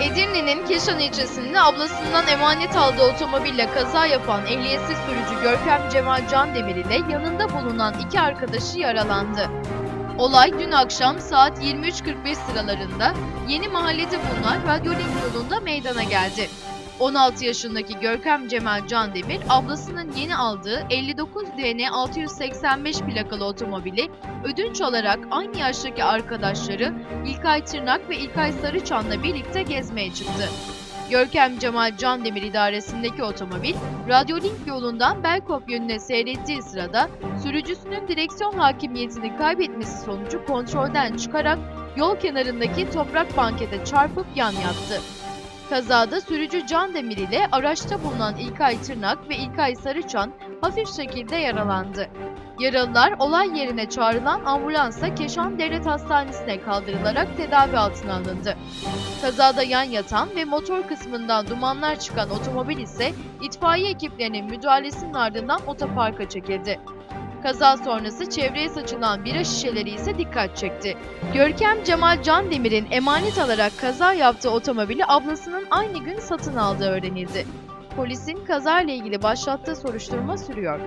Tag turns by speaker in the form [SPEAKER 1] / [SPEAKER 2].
[SPEAKER 1] Edirne'nin Keşan ilçesinde ablasından emanet aldığı otomobille kaza yapan ehliyetsiz sürücü Görkem Cemal Candemir ile yanında bulunan iki arkadaşı yaralandı. Olay dün akşam saat 23.45 sıralarında Yeni Mahallede bulunan Radyolink yolunda meydana geldi. 16 yaşındaki Görkem Cemal Candemir, ablasının yeni aldığı 59 DN 685 plakalı otomobili ödünç olarak aynı yaştaki arkadaşları İlkay Tırnak ve İlkay Sarıçan'la birlikte gezmeye çıktı. Görkem Cemal Candemir idaresindeki otomobil, Radyolink yolundan Belkop yönüne seyrettiği sırada sürücüsünün direksiyon hakimiyetini kaybetmesi sonucu kontrolden çıkarak yol kenarındaki toprak bankete çarpıp yan yattı. Kazada sürücü Candemir ile araçta bulunan İlkay Tırnak ve İlkay Sarıçan hafif şekilde yaralandı. Yaralılar olay yerine çağrılan ambulansla Keşan Devlet Hastanesi'ne kaldırılarak tedavi altına alındı. Kazada yan yatan ve motor kısmından dumanlar çıkan otomobil ise itfaiye ekiplerinin müdahalesinin ardından otoparka çekildi. Kaza sonrası çevreye saçılan bira şişeleri ise dikkat çekti. Görkem Cemal Candemir'in emanet alarak kaza yaptığı otomobili ablasının aynı gün satın aldığı öğrenildi. Polisin kazayla ilgili başlattığı soruşturma sürüyor.